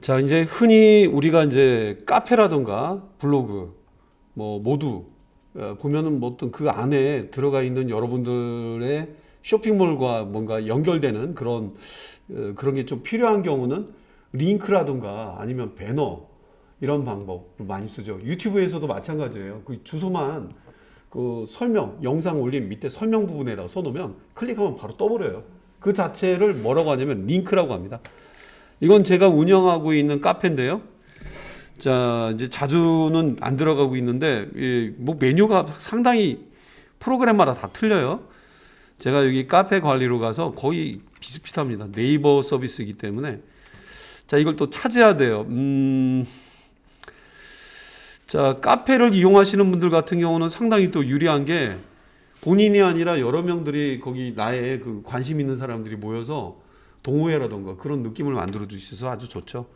자, 이제 흔히 우리가 이제 카페라든가 블로그 뭐 모두 어, 보면은 뭐 어떤 그 안에 들어가 있는 여러분들의 쇼핑몰과 뭔가 연결되는 그런 어, 그런 게 좀 필요한 경우는 링크라든가 아니면 배너 이런 방법을 많이 쓰죠. 유튜브에서도 마찬가지예요. 그 주소만 그 설명 영상 올린 밑에 설명 부분에다가 써놓으면 클릭하면 바로 떠버려요. 그 자체를 뭐라고 하냐면 링크라고 합니다. 이건 제가 운영하고 있는 카페인데요. 자, 이제 자주는 안 들어가고 있는데, 이, 뭐 메뉴가 상당히 프로그램마다 다 틀려요. 제가 여기 카페 관리로 가서 거의 비슷비슷합니다. 네이버 서비스이기 때문에. 자, 이걸 또 찾아야 돼요. 음, 자, 카페를 이용하시는 분들 같은 경우는 상당히 또 유리한 게 본인이 아니라 여러 명들이 거기 나의 그 관심 있는 사람들이 모여서 동호회라던가 그런 느낌을 만들어 주셔서 아주 좋죠.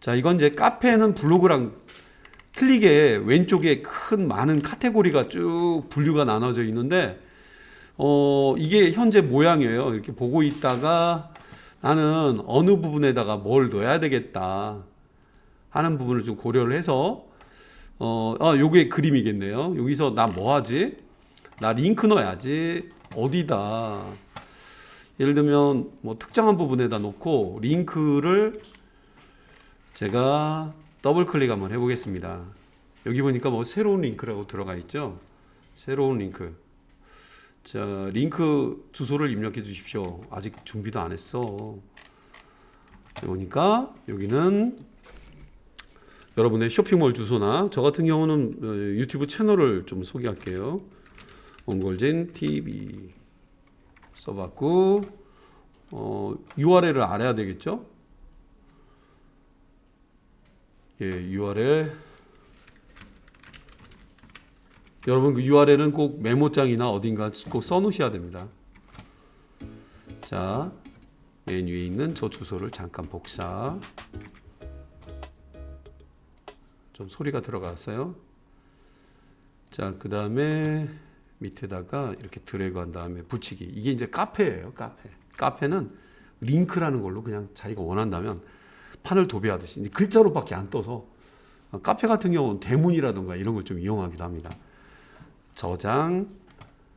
자, 이건 이제 카페는 블로그랑 틀리게 왼쪽에 큰 많은 카테고리가 쭉 분류가 나눠져 있는데 어, 이게 현재 모양이에요. 이렇게 보고 있다가 나는 어느 부분에다가 뭘 넣어야 되겠다 하는 부분을 좀 고려를 해서 어, 아, 요게 그림이겠네요. 여기서 나 뭐 하지? 나 링크 넣어야지. 어디다? 예를 들면 뭐 특정한 부분에다 놓고 링크를 제가 더블 클릭 한번 해보겠습니다. 여기 보니까 뭐 새로운 링크라고 들어가 있죠. 새로운 링크. 자, 링크 주소를 입력해 주십시오. 아직 준비도 안 했어. 보니까 여기는 여러분의 쇼핑몰 주소나 저 같은 경우는 어, 유튜브 채널을 좀 소개할게요. 몽골진 TV 써봤고 어, URL을 알아야 되겠죠? 예, URL 여러분 그 URL은 꼭 메모장이나 어딘가 꼭 써놓으셔야 됩니다. 자 메뉴에 있는 저 주소를 잠깐 복사. 좀 소리가 들어갔어요. 자, 그 다음에 밑에다가 이렇게 드래그 한 다음에 붙이기. 이게 이제 카페예요, 카페. 카페는 링크라는 걸로 그냥 자기가 원한다면 판을 도배하듯이 글자로밖에 안 떠서 어, 카페 같은 경우는 대문이라든가 이런 걸 좀 이용하기도 합니다. 저장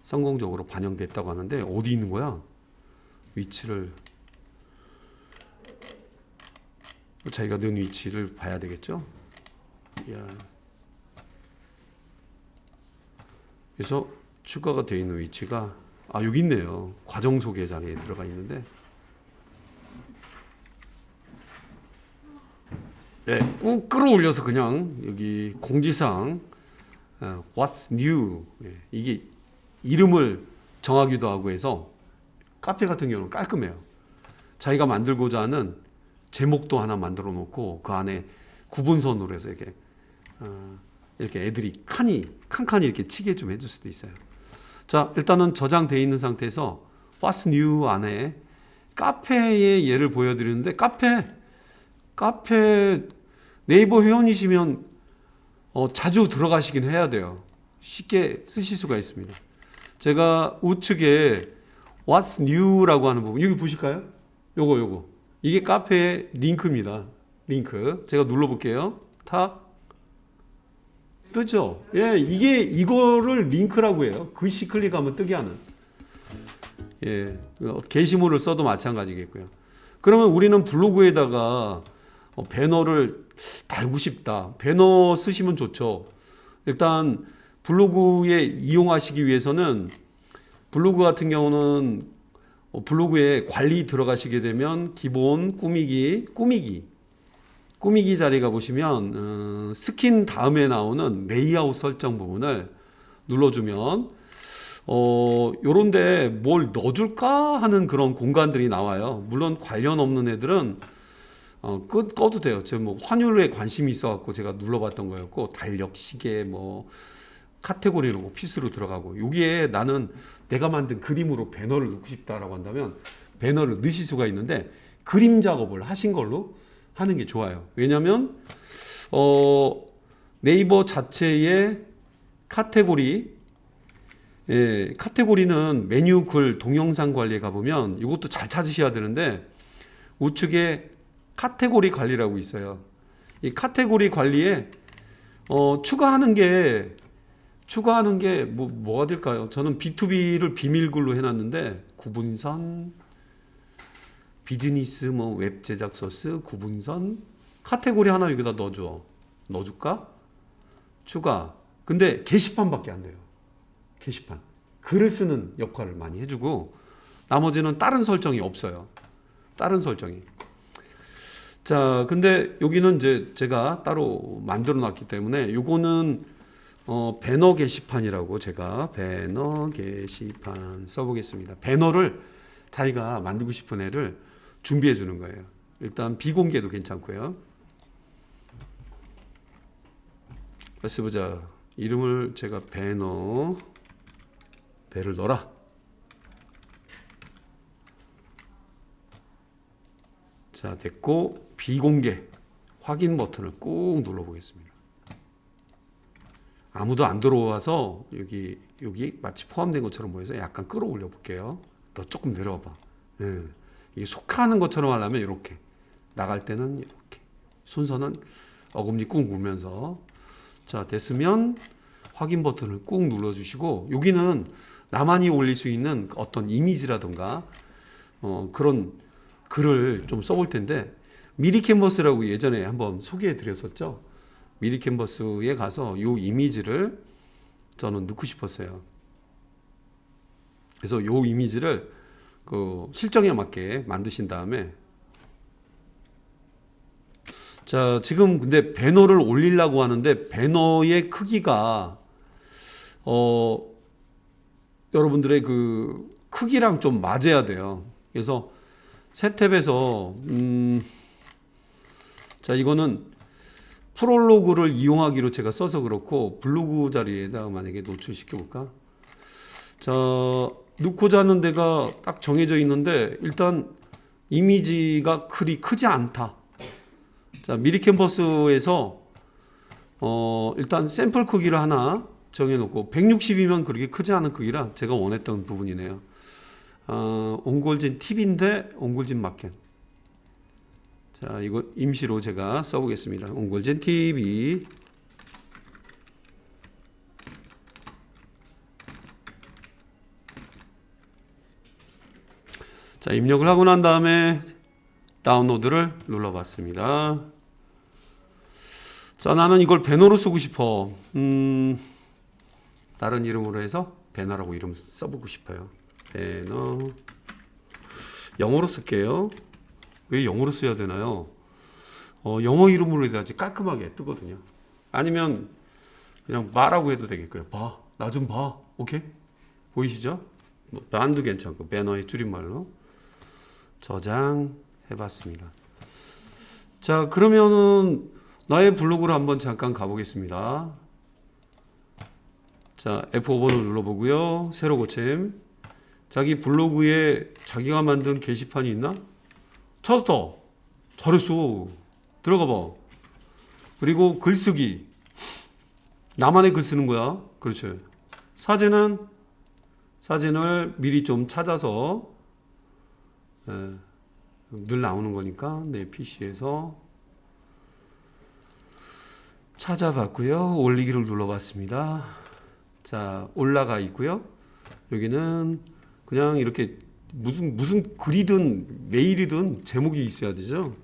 성공적으로 반영됐다고 하는데 어디 있는 거야? 위치를 자기가 넣은 위치를 봐야 되겠죠? 야. 그래서 추가가 되어 있는 위치가 아 여기 있네요. 과정 소개장에 들어가 있는데 네, 꾹 끌어올려서 그냥 여기 공지사항 어, What's new 예, 이게 이름을 정하기도 하고 해서 카페 같은 경우는 깔끔해요. 자기가 만들고자 하는 제목도 하나 만들어 놓고 그 안에 구분선으로 해서 이렇게 어, 이렇게 애들이 칸이 칸칸이 이렇게 치게 좀 해줄 수도 있어요. 자 일단은 저장돼 있는 상태에서 What's New 안에 카페의 예를 보여드리는데 카페 카페 네이버 회원이시면 어, 자주 들어가시긴 해야 돼요. 쉽게 쓰실 수가 있습니다. 제가 우측에 What's New라고 하는 부분 여기 보실까요? 요거 요거 이게 카페의 링크입니다. 링크 제가 눌러볼게요. 탁 뜨죠. 예, 이게 이거를 링크라고 해요. 글씨 클릭하면 뜨게 하는. 예, 어, 게시물을 써도 마찬가지겠고요. 그러면 우리는 블로그에다가 어, 배너를 달고 싶다. 배너 쓰시면 좋죠. 일단 블로그에 이용하시기 위해서는 블로그 같은 경우는 어, 블로그에 관리 들어가시게 되면 기본 꾸미기, 꾸미기, 꾸미기 자리가 보시면 어, 스킨 다음에 나오는 레이아웃 설정 부분을 눌러주면 어 요런데 뭘 넣어줄까 하는 그런 공간들이 나와요. 물론 관련 없는 애들은 어, 꺼, 꺼도 돼요. 제가 뭐 환율에 관심이 있어갖고 제가 눌러봤던 거였고 달력, 시계, 뭐 카테고리로 뭐 필수로 들어가고 여기에 나는 내가 만든 그림으로 배너를 넣고 싶다라고 한다면 배너를 넣으실 수가 있는데 그림 작업을 하신 걸로 하는 게 좋아요. 왜냐하면 어, 네이버 자체의 카테고리 예, 카테고리는 메뉴 글 동영상 관리에 가보면 이것도 잘 찾으셔야 되는데 우측에 카테고리 관리라고 있어요. 이 카테고리 관리에 어, 추가하는 게 추가하는 게 뭐 뭐가 될까요? 저는 B2B를 비밀글로 해놨는데 구분선 비즈니스 뭐 웹 제작 소스 구분선 카테고리 하나 여기다 넣어줘 넣어줄까? 추가 근데 게시판밖에 안 돼요. 게시판 글을 쓰는 역할을 많이 해주고 나머지는 다른 설정이 없어요. 다른 설정이. 자, 근데 여기는 이제 제가 따로 만들어 놨기 때문에 요거는 어, 배너 게시판이라고 제가 배너 게시판 써보겠습니다. 배너를 자기가 만들고 싶은 애를 준비해 주는 거예요. 일단 비공개도 괜찮고요. let's 보자. 이름을 제가 배너 배를 넣어라. 자 됐고 비공개 확인 버튼을 꾹 눌러 보겠습니다. 아무도 안 들어와서 여기 여기 마치 포함된 것처럼 보여서 약간 끌어올려 볼게요. 너 조금 내려와봐. 예. 이게 속하는 것처럼 하려면 이렇게 나갈 때는 이렇게 순서는 어금니 꾹 누르면서 자 됐으면 확인 버튼을 꾹 눌러주시고 여기는 나만이 올릴 수 있는 어떤 이미지라든가 어, 그런 글을 좀 써볼 텐데 미리 캔버스라고 예전에 한번 소개해 드렸었죠. 미리 캔버스에 가서 이 이미지를 저는 넣고 싶었어요. 그래서 이 이미지를 그 실정에 맞게 만드신 다음에 자 지금 근데 배너를 올리려고 하는데 배너의 크기가 어 여러분들의 그 크기랑 좀 맞아야 돼요. 그래서 새 탭에서 음, 자 이거는 프롤로그를 이용하기로 제가 써서 그렇고 블로그 자리에다가 만약에 노출시켜 볼까? 자 넣고자 하는 데가 딱 정해져 있는데 일단 이미지가 그리 크지 않다. 자 미리 캔버스에서 어 일단 샘플 크기를 하나 정해놓고 160이면 그렇게 크지 않은 크기라 제가 원했던 부분이네요. 어, 옹골진 팁인데 옹골진 마켓. 자, 이거 임시로 제가 써보겠습니다. 옹골진 TV. 자, 입력을 하고 난 다음에 다운로드를 눌러봤습니다. 자, 나는 이걸 배너로 쓰고 싶어. 음, 다른 이름으로 해서 배너라고 이름 써보고 싶어요. 배너 영어로 쓸게요. 왜 영어로 써야 되나요? 어, 영어 이름으로 해야지 깔끔하게 뜨거든요. 아니면 그냥 말하고 해도 되겠고요. 봐, 나 좀 봐. 오케이? 보이시죠? 뭐, 반도 괜찮고 배너의 줄임말로 저장해 봤습니다. 자, 그러면은 나의 블로그를 한번 잠깐 가보겠습니다. 자, F5번을 눌러보고요. 새로 고침. 자기 블로그에 자기가 만든 게시판이 있나? 찾았다. 잘했어. 들어가 봐. 그리고 글쓰기. 나만의 글 쓰는 거야. 그렇죠. 사진은 사진을 미리 좀 찾아서 예, 늘 나오는 거니까 내 PC에서 찾아봤고요. 올리기를 눌러봤습니다. 자, 올라가 있고요. 여기는 그냥 이렇게 무슨 무슨 글이든 메일이든 제목이 있어야 되죠.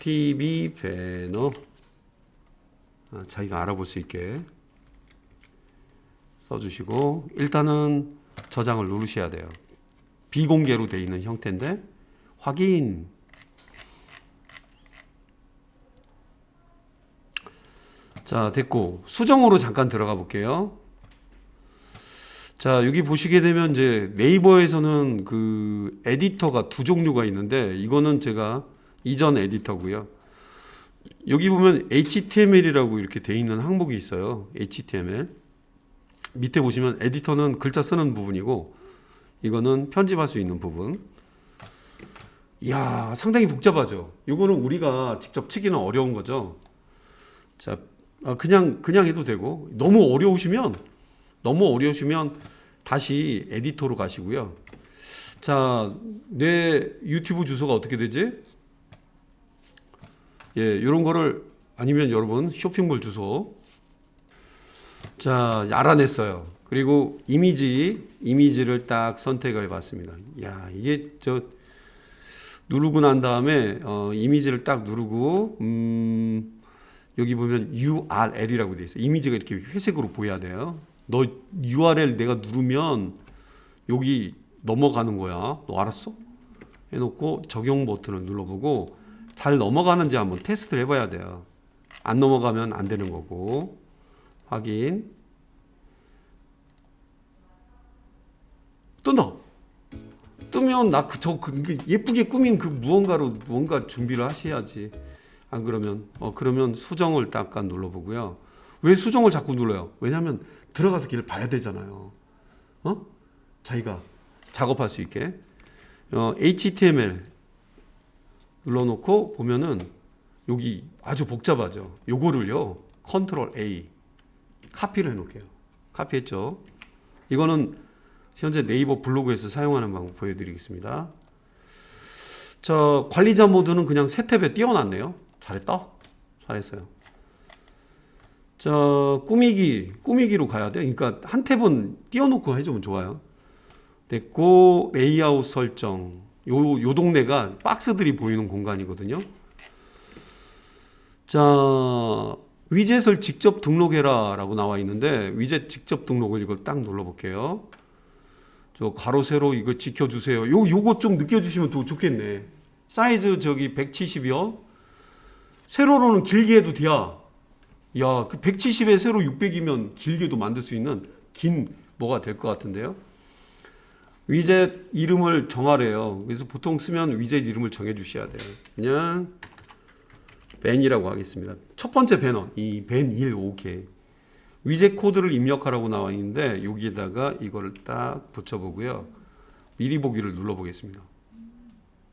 TV 배너 아, 자기가 알아볼 수 있게 써주시고 일단은 저장을 누르셔야 돼요. 비공개로 돼 있는 형태인데 확인 자 됐고 수정으로 잠깐 들어가 볼게요. 자 여기 보시게 되면 이제 네이버에서는 그 에디터가 두 종류가 있는데 이거는 제가 이전 에디터고요. 여기 보면 HTML이라고 이렇게 돼 있는 항목이 있어요. HTML 밑에 보시면 에디터는 글자 쓰는 부분이고 이거는 편집할 수 있는 부분. 이야 상당히 복잡하죠. 이거는 우리가 직접 치기는 어려운 거죠. 자 아, 그냥 그냥 해도 되고 너무 어려우시면 너무 어려우시면 다시 에디터로 가시고요. 자, 내 유튜브 주소가 어떻게 되지? 예, 이런 거를 아니면 여러분 쇼핑몰 주소. 자, 알아냈어요. 그리고 이미지, 이미지를 딱 선택을 해봤습니다. 야, 이게 저 누르고 난 다음에 어, 이미지를 딱 누르고 음, 여기 보면 URL이라고 돼 있어요. 이미지가 이렇게 회색으로 보여야 돼요. 너 URL 내가 누르면 여기 넘어가는 거야. 너 알았어? 해놓고 적용 버튼을 눌러보고 잘 넘어가는지 한번 테스트를 해봐야 돼요. 안 넘어가면 안 되는 거고 확인. 뜬다. 뜨면 나 그저 그, 그 예쁘게 꾸민 그 무언가로 무언가 준비를 하셔야지. 안 그러면 어 그러면 수정을 잠깐 눌러보고요. 왜 수정을 자꾸 눌러요? 왜냐하면 들어가서 길을 봐야 되잖아요. 어? 자기가 작업할 수 있게 어, HTML 눌러놓고 보면은 여기 아주 복잡하죠. 요거를요 컨트롤 A 카피를 해놓을게요. 카피했죠. 이거는 현재 네이버 블로그에서 사용하는 방법 보여드리겠습니다. 저 관리자 모드는 그냥 새 탭에 띄워놨네요. 잘했다. 잘했어요. 저 꾸미기 꾸미기로 가야 돼. 그러니까 한 탭은 띄워놓고 해주면 좋아요. 됐고 레이아웃 설정. 요, 요 동네가 박스들이 보이는 공간이거든요. 자 위젯을 직접 등록해라 라고 나와 있는데 위젯 직접 등록을 이걸 딱 눌러 볼게요. 저 가로 세로 이거 지켜주세요. 요 요거 좀 느껴주시면 더 좋겠네. 사이즈 저기 170이요. 세로로는 길게 해도 돼야. 야, 그 170에 세로 600이면 길게도 만들 수 있는 긴 뭐가 될 것 같은데요. 위젯 이름을 정하래요. 그래서 보통 쓰면 위젯 이름을 정해 주셔야 돼요. 그냥 벤이라고 하겠습니다. 첫 번째 배너 이 벤 1 오케이. 위젯 코드를 입력하라고 나와 있는데 여기에다가 이거를 딱 붙여 보고요. 미리 보기를 눌러 보겠습니다.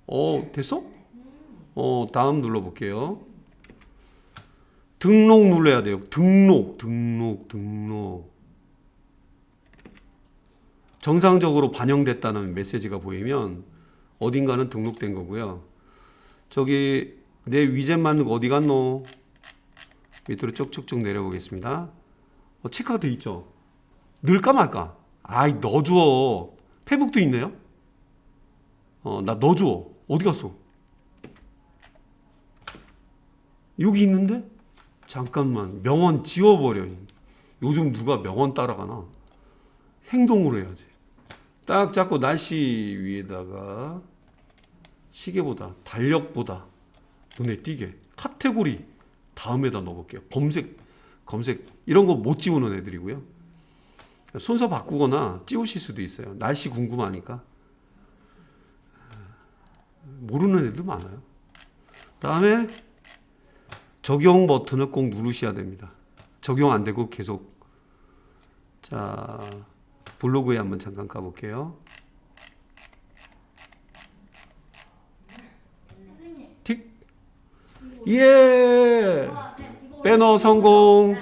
어, 됐어? 어, 다음 눌러 볼게요. 등록 눌러야 돼요. 등록, 등록, 등록. 정상적으로 반영됐다는 메시지가 보이면 어딘가는 등록된 거고요. 저기 내 위젯 맞는 거 어디 갔노? 밑으로 쭉쭉쭉 내려보겠습니다. 어, 체크가 돼 있죠. 넣을까 말까? 아이 넣어줘. 페북도 있네요. 어, 나 넣어줘. 어디 갔어? 여기 있는데? 잠깐만 명언 지워버려. 요즘 누가 명언 따라가나? 행동으로 해야지. 딱 잡고 날씨 위에다가 시계보다 달력보다 눈에 띄게 카테고리 다음에다 넣어볼게요. 검색 검색 이런 거 못 지우는 애들이고요. 순서 바꾸거나 지우실 수도 있어요. 날씨 궁금하니까 모르는 애들 많아요. 다음에 적용 버튼을 꼭 누르셔야 됩니다. 적용 안 되고 계속 자 블로그에 한번 잠깐 가볼게요. 틱 예. 배너 성공.